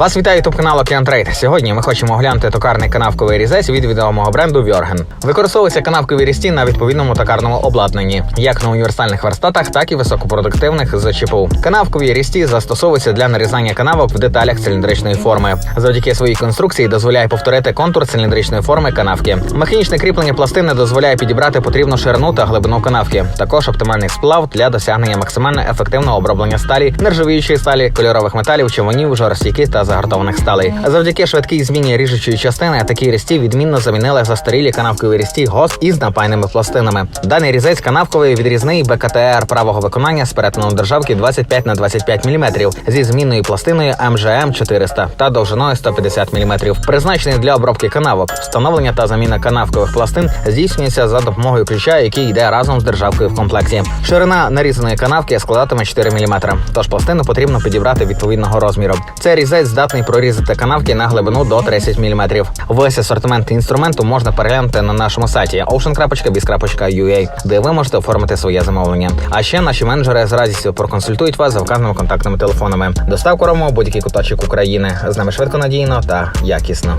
Вас вітає ютуб канал Океан Трейд. Сьогодні ми хочемо оглянути токарний канавковий різець від відомого бренду Вьорген. Використовуються канавкові різці на відповідному токарному обладнанні, як на універсальних верстатах, так і високопродуктивних з ЧПУ. Канавкові різці застосовуються для нарізання канавок в деталях циліндричної форми. Завдяки своїй конструкції дозволяє повторити контур циліндричної форми канавки. Механічне кріплення пластини дозволяє підібрати потрібну ширину та глибину канавки. Також оптимальний сплав для досягнення максимально ефективного оброблення сталі, нержавіючої сталі, кольорових металів, човунів, жорстійких та загартованих сталей. Завдяки швидкій зміні ріжучої частини такі різці відмінно замінили застарілі канавкові різці ГОС із напайними пластинами. Даний різець канавковий відрізний БКТР правого виконання з перетином державки 25 на 25 мм зі змінною пластиною МЖМ 400 та довжиною 150 мм. Призначений для обробки канавок. Встановлення та заміна канавкових пластин здійснюється за допомогою ключа, який йде разом з державкою в комплекті. Ширина нарізаної канавки складатиме 4 мм, тож пластину потрібно підібрати відповідного розміру. Цей різець здатний прорізати канавки на глибину до 30 мм. Весь асортимент інструменту можна переглянути на нашому сайті ocean.biz.ua, де ви можете оформити своє замовлення. А ще наші менеджери з радістю проконсультують вас за вказаними контактними телефонами. Доставку робимо будь-який куточок України. З нами швидко надійно та якісно.